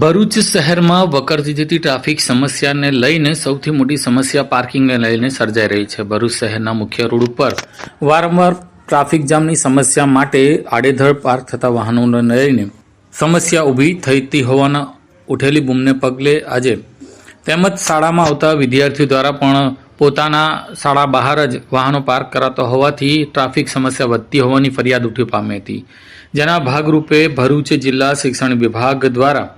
ભરૂચ શહેરમાં વકરતી જતી ટ્રાફિક સમસ્યાને લઈને સૌથી મોટી સમસ્યા પાર્કિંગને લઈને સર્જાઈ રહી છે. ભરૂચ શહેરના મુખ્ય રોડ ઉપર વારંવાર ટ્રાફિક જામની સમસ્યા માટે આડેધડ પાર્ક થતા વાહનોને લઈને સમસ્યા ઊભી થઈતી હોવાના ઉઠેલી બૂમને પગલે આજે તેમજ શાળામાં આવતા વિદ્યાર્થીઓ દ્વારા પણ પોતાના શાળા બહાર જ વાહનો પાર્ક કરાતા હોવાથી ટ્રાફિક સમસ્યા વધતી હોવાની ફરિયાદ ઉઠી પામી હતી. જેના ભાગરૂપે ભરૂચ જિલ્લા શિક્ષણ વિભાગ દ્વારા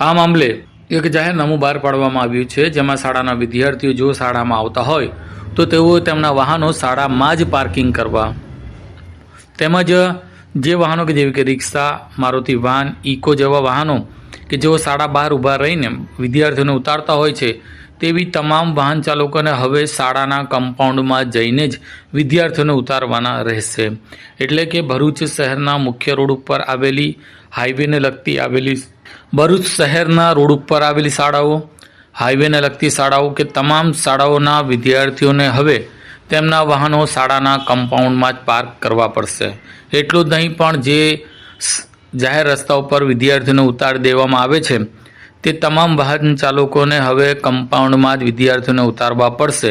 આ મામલે એક જાહેરનામું બહાર પાડવામાં આવ્યું છે, જેમાં શાળાના વિદ્યાર્થીઓ જો શાળામાં આવતા હોય, તો તેઓ તેમના વાહનો શાળામાં જ પાર્કિંગ કરવા. તેમજ જે વાહનો કે જેવી કે રિક્ષા, મારુતિ વાન, ઇકો જેવા વાહનો કે જેઓ શાળા બહાર ઊભા રહીને વિદ્યાર્થીઓને ઉતારતા હોય છે તેવી તમામ વાહન ચાલકોને હવે શાળાના કમ્પાઉન્ડમાં જઈને જ વિદ્યાર્થીઓને ઉતારવાના રહેશે. એટલે કે ભરૂચ શહેરના મુખ્ય રોડ ઉપર આવેલી હાઈવેને લગતી આવેલી ભરૂચ શહેરના રોડ ઉપર આવેલી શાળાઓ, હાઈવેને લગતી શાળાઓ કે તમામ શાળાઓના વિદ્યાર્થીઓને હવે તેમના વાહનો શાળાના કમ્પાઉન્ડમાં જ પાર્ક કરવા પડશે. એટલું જ નહીં, પણ જે જાહેર રસ્તા ઉપર વિદ્યાર્થીઓને ઉતારી દેવામાં આવે છે તે તમામ વાહન ચાલકોને હવે કમ્પાઉન્ડમાં જ વિદ્યાર્થીઓને ઉતારવા પડશે.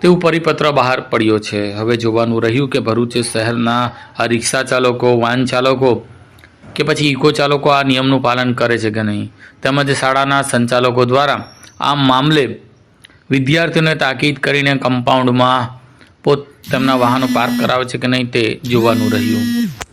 તેવું પરિપત્ર બહાર પડ્યો છે. હવે જોવાનું રહ્યું કે ભરૂચ શહેરના આ રિક્ષા ચાલકો, વાહન ચાલકો કે પછી ઇકો ચાલકો આ નિયમનું પાલન કરે છે કે નહીં? તેમજ શાળાના સંચાલકો દ્વારા આ મામલે વિદ્યાર્થીઓને તાકીદ કરીને કમ્પાઉન્ડમાં પોત, તેમના વાહનો પાર્ક કરાવે છે કે નહીં તે જોવાનું રહ્યું.